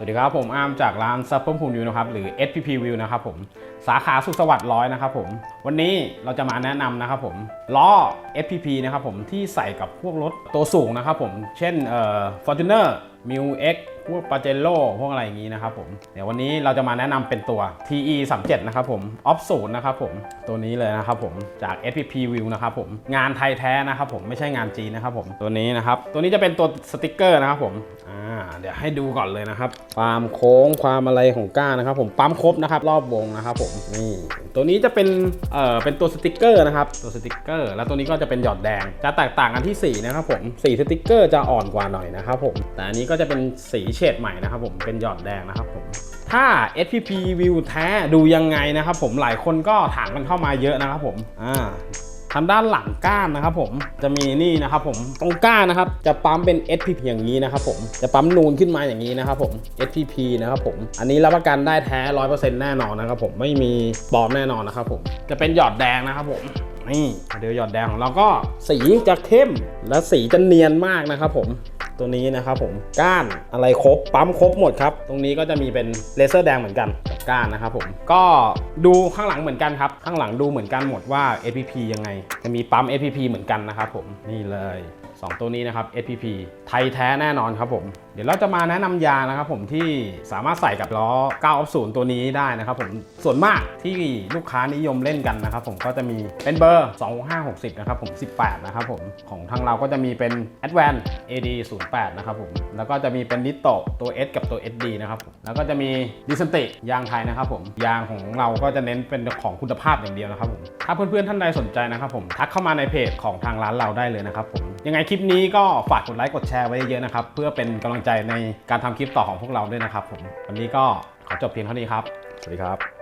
สวัสดีครับ ผมอาร์มจากร้านซัพเปิลพูลวิวนะครับ หรือ SPP View นะครับผม สาขาสุขสวัสดิ์ร้อยนะครับผม วันนี้เราจะมาแนะนำนะครับผมล้อ SPP นะครับผมที่ใส่กับพวกรถตัวสูงนะครับผม เช่นเอ่อ Fortuner m u X พวก p a j e r o พวกอะไรอย่างนี้นะครับผม เดี๋ยววันนี้เราจะมาแนะนำเป็นตัว TE 3 7นะครับผม Off 0นนะครับผม ตัวนี้เลยนะครับผม จาก SPP View นะครับผม งานไทยแท้นะครับผม ไม่ใช่งานจีนนะครับผม ตัวนี้นะครับ ตัวนี้จะเป็นตัวสติกเกอร์นะครับผม อ่า เดี๋ยวให้ดูก่อนเลยนะครับ ความโค้ง ความอะไรของก้านนะครับผม ปั๊มครบนะครับ รอบวงนะครับผมนี่ตัวนี้จะเป็นเอ่อเป็นตัวสติกเกอร์นะครับตัวสติกเกอร์ แล้วตัวนี้ก็จะเป็นหยอดแดง จะแตกต่างกันที่สีนะครับผมสีสติกเกอร์จะอ่อนกว่าหน่อยนะครับผมแต่อันนี้ก็จะเป็นสีเฉดใหม่นะครับผมเป็นหยอดแดงนะครับผมถ้า SPP View แท้ดูยังไงนะครับผมหลายคนก็ถามกันเข้ามาเยอะนะครับผมอ่า ทางด้านหลังก้านนะครับผมจะมีนี่นะครับผมตรงก้านนะครับจะปั๊มเป็น SPP อย่างนี้นะครับผมจะปั๊มนูนขึ้นมาอย่างนี้นะครับผม SPP นะครับผมอันนี้รับประกันได้แท้100%แน่นอนนะครับผมไม่มีปลอมแน่นอนนะครับผมจะเป็นหยอดแดงนะครับผมนี่เดี๋ยวหยอดแดงของเราก็สีจะเข้มและสีจะเนียนมากนะครับผมตัวนี้นะครับผมก้านอะไรครบปั๊มครบหมดครับ ตรงนี้ก็จะมีเป็นเลเซอร์แดงเหมือนกันก้านนะครับผมก็ดูข้างหลังเหมือนกันครับข้างหลังดูเหมือนกันหมดว่า SPP ยังไง จะมีปั๊ม SPP เหมือนกันนะครับผมนี่เลย 2 ตัวนี้นะครับ SPP ไทยแท้แน่นอนครับผม เดี๋ยวเราจะมาแนะนำยางนะครับผมที่สามารถใส่กับล้อ9ออฟ0ตัวนี้ได้นะครับผมส่วนมากที่ลูกค้านิยมเล่นกันนะครับผมก็จะมีเป็นเบอร์2560นะครับผม18นะครับผมของทางเราก็จะมีเป็น Advan AD 08นะครับผมแล้วก็จะมีเป็นนิโตตัว S กับตัว SD นะครับแล้วก็จะมีดิสติยางไทยนะครับผมยางของเราก็จะเน้นเป็นของคุณภาพอย่างเดียวนะครับผมถ้าเพื่อนๆท่านใดสนใจนะครับผมทักเข้ามาในเพจของทางร้านเราได้เลยนะครับผมยังไงคลิปนี้ก็ฝากกดไลค์กดแชร์ไว้เยอะๆนะครับเพื่อเป็นกำลังใจในการทำคลิปต่อของพวกเราด้วยนะครับผมวันนี้ก็ขอจบเพียงเท่านี้ครับสวัสดีครับ